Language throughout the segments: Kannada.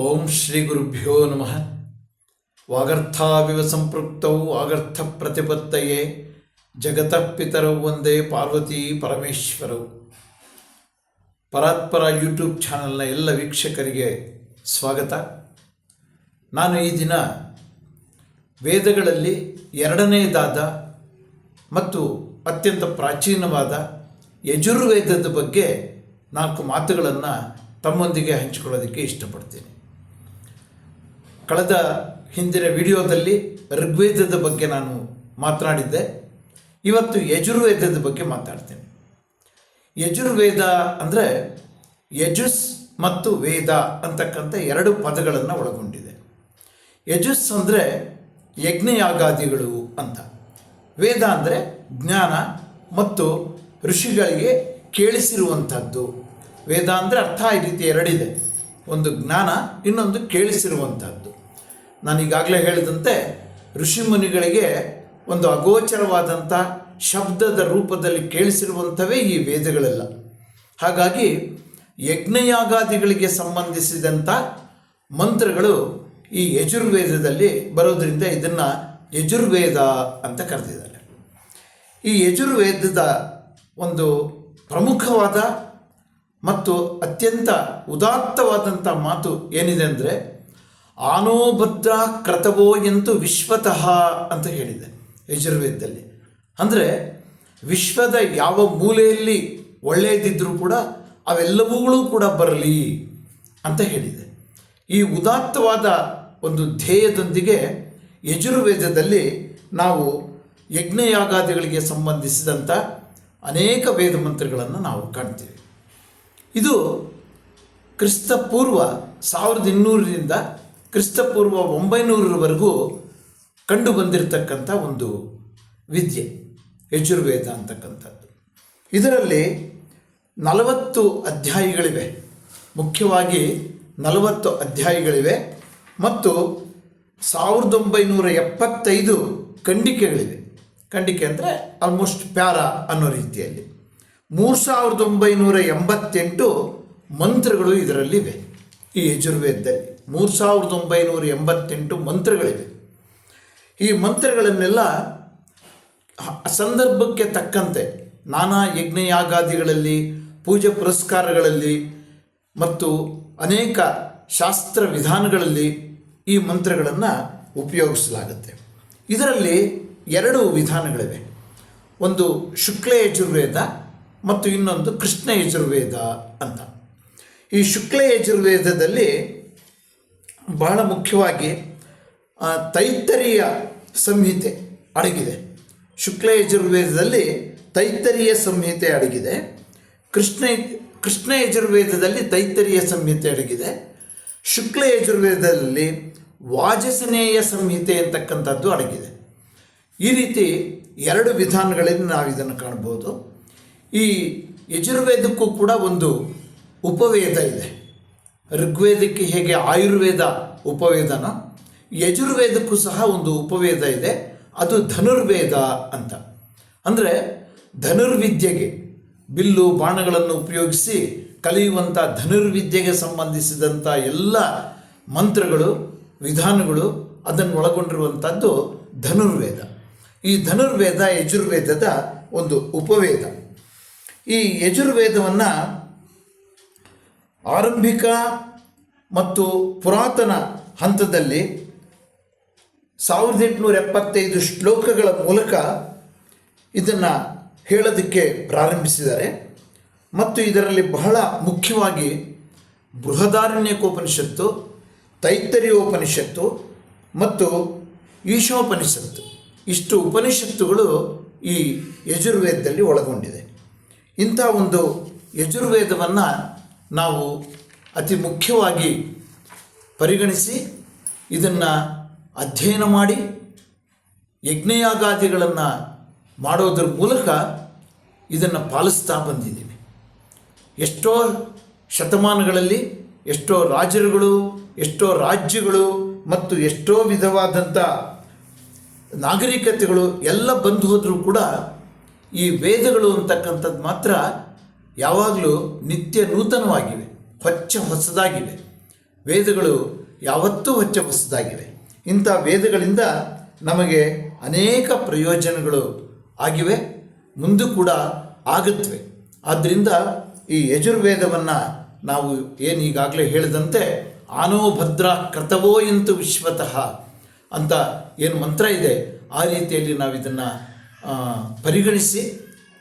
ಓಂ ಶ್ರೀ ಗುರುಭ್ಯೋ ನಮಃ. ವಾಗರ್ಥಾವಿವ ಸಂಪೃಕ್ತೌ ವಾಗರ್ಥ ಪ್ರತಿಪತ್ತಯೇ. ಜಗತಃ ಪಿತರೌ ಒಂದೇ ಪಾರ್ವತಿ ಪರಮೇಶ್ವರವು ಪರಾತ್ಪರ ಯೂಟ್ಯೂಬ್ ಚಾನಲ್ನ ಎಲ್ಲ ವೀಕ್ಷಕರಿಗೆ ಸ್ವಾಗತ. ನಾನು ಈ ದಿನ ವೇದಗಳಲ್ಲಿ ಎರಡನೆಯದಾದ ಮತ್ತು ಅತ್ಯಂತ ಪ್ರಾಚೀನವಾದ ಯಜುರ್ವೇದದ ಬಗ್ಗೆ ನಾಲ್ಕು ಮಾತುಗಳನ್ನು ತಮ್ಮೊಂದಿಗೆ ಹಂಚಿಕೊಳ್ಳೋದಕ್ಕೆ ಇಷ್ಟಪಡ್ತೀನಿ. ಕಳೆದ ಹಿಂದಿನ ವಿಡಿಯೋದಲ್ಲಿ ಋಗ್ವೇದದ ಬಗ್ಗೆ ನಾನು ಮಾತನಾಡಿದ್ದೆ. ಇವತ್ತು ಯಜುರ್ವೇದದ ಬಗ್ಗೆ ಮಾತಾಡ್ತೇನೆ. ಯಜುರ್ವೇದ ಅಂದರೆ ಯಜುಸ್ ಮತ್ತು ವೇದ ಅಂತಕ್ಕಂಥ ಎರಡು ಪದಗಳನ್ನು ಒಳಗೊಂಡಿದೆ. ಯಜುಸ್ ಅಂದರೆ ಯಜ್ಞಯಾಗಾದಿಗಳು ಅಂತ. ವೇದ ಅಂದರೆ ಜ್ಞಾನ ಮತ್ತು ಋಷಿಗಳಿಗೆ ಕೇಳಿಸಿರುವಂಥದ್ದು. ವೇದ ಅಂದರೆ ಅರ್ಥ ಈ ರೀತಿ ಎರಡಿದೆ. ಒಂದು ಜ್ಞಾನ, ಇನ್ನೊಂದು ಕೇಳಿಸಿರುವಂಥದ್ದು. ನಾನು ಈಗಾಗಲೇ ಹೇಳಿದಂತೆ ಋಷಿಮುನಿಗಳಿಗೆ ಒಂದು ಅಗೋಚರವಾದಂಥ ಶಬ್ದದ ರೂಪದಲ್ಲಿ ಕೇಳಿಸಿರುವಂಥವೇ ಈ ವೇದಗಳೆಲ್ಲ. ಹಾಗಾಗಿ ಯಜ್ಞಯಾಗಾದಿಗಳಿಗೆ ಸಂಬಂಧಿಸಿದಂಥ ಮಂತ್ರಗಳು ಈ ಯಜುರ್ವೇದದಲ್ಲಿ ಬರೋದರಿಂದ ಇದನ್ನು ಯಜುರ್ವೇದ ಅಂತ ಕರೆದಿದ್ದಾರೆ. ಈ ಯಜುರ್ವೇದದ ಒಂದು ಪ್ರಮುಖವಾದ ಮತ್ತು ಅತ್ಯಂತ ಉದಾತ್ತವಾದಂಥ ಮಾತು ಏನಿದೆ ಅಂದರೆ ಆನೋಭದ್ರ ಕ್ರತವೋ ಎಂತು ವಿಶ್ವತಃ ಅಂತ ಹೇಳಿದೆ ಯಜುರ್ವೇದದಲ್ಲಿ. ಅಂದರೆ ವಿಶ್ವದ ಯಾವ ಮೂಲೆಯಲ್ಲಿ ಒಳ್ಳೆಯದಿದ್ದರೂ ಕೂಡ ಅವೆಲ್ಲವುಗಳು ಕೂಡ ಬರಲಿ ಅಂತ ಹೇಳಿದೆ. ಈ ಉದಾತ್ತವಾದ ಒಂದು ಧ್ಯೇಯದೊಂದಿಗೆ ಯಜುರ್ವೇದದಲ್ಲಿ ನಾವು ಯಜ್ಞಯಾಗಾದಿಗಳಿಗೆ ಸಂಬಂಧಿಸಿದಂಥ ಅನೇಕ ವೇದ ಮಂತ್ರಗಳನ್ನು ನಾವು ಕಾಣ್ತೀವಿ. ಇದು ಕ್ರಿಸ್ತಪೂರ್ವ ಸಾವಿರದ ಇನ್ನೂರರಿಂದ ಕ್ರಿಸ್ತಪೂರ್ವ ಒಂಬೈನೂರರವರೆಗೂ ಕಂಡು ಬಂದಿರತಕ್ಕಂಥ ಒಂದು ವಿದ್ಯೆ, ಯಜುರ್ವೇದ ಅಂತಕ್ಕಂಥದ್ದು. ಇದರಲ್ಲಿ ನಲವತ್ತು ಅಧ್ಯಾಯಗಳಿವೆ. ಮುಖ್ಯವಾಗಿ ನಲವತ್ತು ಅಧ್ಯಾಯಗಳಿವೆ ಮತ್ತು ಸಾವಿರದ ಒಂಬೈನೂರ ಎಪ್ಪತ್ತೈದು ಖಂಡಿಕೆಗಳಿವೆ. ಖಂಡಿಕೆ ಅಂದರೆ ಆಲ್ಮೋಸ್ಟ್ ಪ್ಯಾರ ಅನ್ನೋ ರೀತಿಯಲ್ಲಿ. ಮೂರು ಸಾವಿರದ ಒಂಬೈನೂರ ಎಂಬತ್ತೆಂಟು ಮಂತ್ರಗಳು ಇದರಲ್ಲಿವೆ. ಈ ಯಜುರ್ವೇದದಲ್ಲಿ ಮೂರು ಸಾವಿರದ ಒಂಬೈನೂರ ಎಂಬತ್ತೆಂಟು ಮಂತ್ರಗಳಿವೆ. ಈ ಮಂತ್ರಗಳನ್ನೆಲ್ಲ ಸಂದರ್ಭಕ್ಕೆ ತಕ್ಕಂತೆ ನಾನಾ ಯಜ್ಞಯಾಗಾದಿಗಳಲ್ಲಿ, ಪೂಜೆ ಪುರಸ್ಕಾರಗಳಲ್ಲಿ ಮತ್ತು ಅನೇಕ ಶಾಸ್ತ್ರ ವಿಧಾನಗಳಲ್ಲಿ ಈ ಮಂತ್ರಗಳನ್ನು ಉಪಯೋಗಿಸಲಾಗುತ್ತೆ. ಇದರಲ್ಲಿ ಎರಡು ವಿಧಾನಗಳಿವೆ. ಒಂದು ಶುಕ್ಲ ಯಜುರ್ವೇದ ಮತ್ತು ಇನ್ನೊಂದು ಕೃಷ್ಣ ಯಜುರ್ವೇದ ಅಂತ. ಈ ಶುಕ್ಲ ಯಜುರ್ವೇದದಲ್ಲಿ ಬಹಳ ಮುಖ್ಯವಾಗಿ ತೈತ್ತರಿಯ ಸಂಹಿತೆ ಅಡಗಿದೆ. ಶುಕ್ಲ ಯಜುರ್ವೇದದಲ್ಲಿ ತೈತ್ತರಿಯ ಸಂಹಿತೆ ಅಡಗಿದೆ. ಕೃಷ್ಣ ಕೃಷ್ಣ ಯಜುರ್ವೇದದಲ್ಲಿ ತೈತ್ತರಿಯ ಸಂಹಿತೆ ಅಡಗಿದೆ. ಶುಕ್ಲ ಯಜುರ್ವೇದದಲ್ಲಿ ವಾಜಸನೇಯ ಸಂಹಿತೆ ಅಂತಕ್ಕಂಥದ್ದು ಅಡಗಿದೆ. ಈ ರೀತಿ ಎರಡು ವಿಧಾನಗಳಲ್ಲಿ ನಾವು ಇದನ್ನು ಕಾಣ್ಬೋದು ಈ ಯಜುರ್ವೇದಕ್ಕೂ ಕೂಡ ಒಂದು ಉಪವೇದ ಇದೆ. ಋಗ್ವೇದಕ್ಕೆ ಹೇಗೆ ಆಯುರ್ವೇದ ಉಪವೇದನ, ಯಜುರ್ವೇದಕ್ಕೂ ಸಹ ಒಂದು ಉಪವೇದ ಇದೆ. ಅದು ಧನುರ್ವೇದ ಅಂತ. ಅಂದರೆ ಧನುರ್ವಿದ್ಯೆಗೆ ಬಿಲ್ಲು ಬಾಣಗಳನ್ನು ಉಪಯೋಗಿಸಿ ಕಲಿಯುವಂಥ ಧನುರ್ವಿದ್ಯೆಗೆ ಸಂಬಂಧಿಸಿದಂಥ ಎಲ್ಲ ಮಂತ್ರಗಳು, ವಿಧಾನಗಳು ಅದನ್ನು ಒಳಗೊಂಡಿರುವಂಥದ್ದು ಧನುರ್ವೇದ. ಈ ಧನುರ್ವೇದ ಯಜುರ್ವೇದದ ಒಂದು ಉಪವೇದ. ಈ ಯಜುರ್ವೇದವನ್ನು ಆರಂಭಿಕ ಮತ್ತು ಪುರಾತನ ಹಂತದಲ್ಲಿ ಸಾವಿರದ ಎಂಟುನೂರ ಎಪ್ಪತ್ತೈದು ಶ್ಲೋಕಗಳ ಮೂಲಕ ಇದನ್ನು ಹೇಳೋದಕ್ಕೆ ಪ್ರಾರಂಭಿಸಿದ್ದಾರೆ. ಮತ್ತು ಇದರಲ್ಲಿ ಬಹಳ ಮುಖ್ಯವಾಗಿ ಬೃಹದಾರಣ್ಯಕೋಪನಿಷತ್ತು, ತೈತ್ತರಿಯೋಪನಿಷತ್ತು ಮತ್ತು ಈಶೋಪನಿಷತ್ತು ಇಷ್ಟು ಉಪನಿಷತ್ತುಗಳು ಈ ಯಜುರ್ವೇದದಲ್ಲಿ ಒಳಗೊಂಡಿದೆ. ಇಂಥ ಒಂದು ಯಜುರ್ವೇದವನ್ನು ನಾವು ಅತಿ ಮುಖ್ಯವಾಗಿ ಪರಿಗಣಿಸಿ ಇದನ್ನು ಅಧ್ಯಯನ ಮಾಡಿ ಯಜ್ಞಯಾಗಾದಿಗಳನ್ನು ಮಾಡೋದ್ರ ಮೂಲಕ ಇದನ್ನು ಪಾಲಿಸ್ತಾ ಬಂದಿದ್ದೀವಿ. ಎಷ್ಟೋ ಶತಮಾನಗಳಲ್ಲಿ ಎಷ್ಟೋ ರಾಜರುಗಳು, ಎಷ್ಟೋ ರಾಜ್ಯಗಳು ಮತ್ತು ಎಷ್ಟೋ ವಿಧವಾದಂಥ ನಾಗರಿಕತೆಗಳು ಎಲ್ಲ ಬಂದು ಹೋದರೂ ಕೂಡ ಈ ವೇದಗಳು ಅಂತಕ್ಕಂಥದ್ದು ಮಾತ್ರ ಯಾವಾಗಲೂ ನಿತ್ಯ ನೂತನವಾಗಿವೆ, ಹೊಚ್ಚ ಹೊಸದಾಗಿವೆ. ವೇದಗಳು ಯಾವತ್ತೂ ಹೊಚ್ಚ ಹೊಸದಾಗಿವೆ. ಇಂಥ ವೇದಗಳಿಂದ ನಮಗೆ ಅನೇಕ ಪ್ರಯೋಜನಗಳು ಆಗಿವೆ, ಮುಂದೂ ಕೂಡ ಆಗುತ್ತವೆ. ಆದ್ದರಿಂದ ಈ ಯಜುರ್ವೇದವನ್ನು ನಾವು ಏನು ಈಗಾಗಲೇ ಹೇಳಿದಂತೆ ಆನೋ ಭದ್ರ ಕೃತವೋ ಇಂತು ವಿಶ್ವತಃ ಅಂತ ಏನು ಮಂತ್ರ ಇದೆ, ಆ ರೀತಿಯಲ್ಲಿ ನಾವು ಇದನ್ನು ಪರಿಗಣಿಸಿ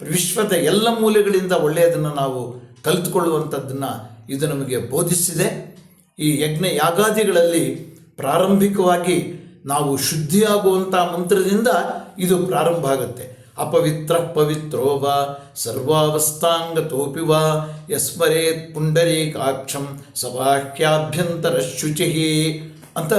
ವಿಶ್ವದ ಎಲ್ಲ ಮೂಲೆಗಳಿಂದ ಒಳ್ಳೆಯದನ್ನು ನಾವು ಕಲಿತುಕೊಳ್ಳುವಂಥದ್ದನ್ನು ಇದು ನಮಗೆ ಬೋಧಿಸಿದೆ. ಈ ಯಜ್ಞ ಯಾಗಾದಿಗಳಲ್ಲಿ ಪ್ರಾರಂಭಿಕವಾಗಿ ನಾವು ಶುದ್ಧಿಯಾಗುವಂಥ ಮಂತ್ರದಿಂದ ಇದು ಪ್ರಾರಂಭ ಆಗುತ್ತೆ. ಅಪವಿತ್ರ ಪವಿತ್ರೋ ಸರ್ವಾವಸ್ಥಾಂಗ ಸರ್ವಾವಸ್ಥಾಂಗತೋಪಿ ವಾ, ಯಸ್ಮರೇತ್ ಪುಂಡರೀಕಾಕ್ಷಂ ಸಭಾಖ್ಯಾಭ್ಯಂತರ ಶುಚಿ ಅಂತ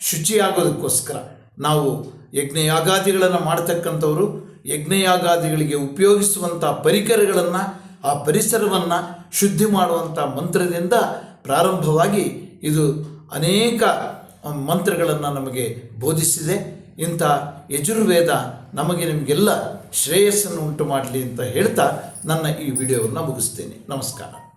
ಶುಚಿಯಾಗೋದಕ್ಕೋಸ್ಕರ. ನಾವು ಯಜ್ಞಯಾಗಾದಿಗಳನ್ನು ಮಾಡ್ತಕ್ಕಂಥವರು ಯಜ್ಞಯಾಗಾದಿಗಳಿಗೆ ಉಪಯೋಗಿಸುವಂಥ ಪರಿಕರಗಳನ್ನು, ಆ ಪರಿಸರವನ್ನು ಶುದ್ಧಿ ಮಾಡುವಂಥ ಮಂತ್ರದಿಂದ ಪ್ರಾರಂಭವಾಗಿ ಇದು ಅನೇಕ ಮಂತ್ರಗಳನ್ನು ನಮಗೆ ಬೋಧಿಸಿದೆ. ಇಂಥ ಯಜುರ್ವೇದ ನಮಗೆ ನಿಮಗೆಲ್ಲ ಶ್ರೇಯಸ್ಸನ್ನು ಉಂಟು ಮಾಡಲಿ ಅಂತ ಹೇಳ್ತಾ ನನ್ನ ಈ ವಿಡಿಯೋವನ್ನು ಮುಗಿಸ್ತೇನೆ. ನಮಸ್ಕಾರ.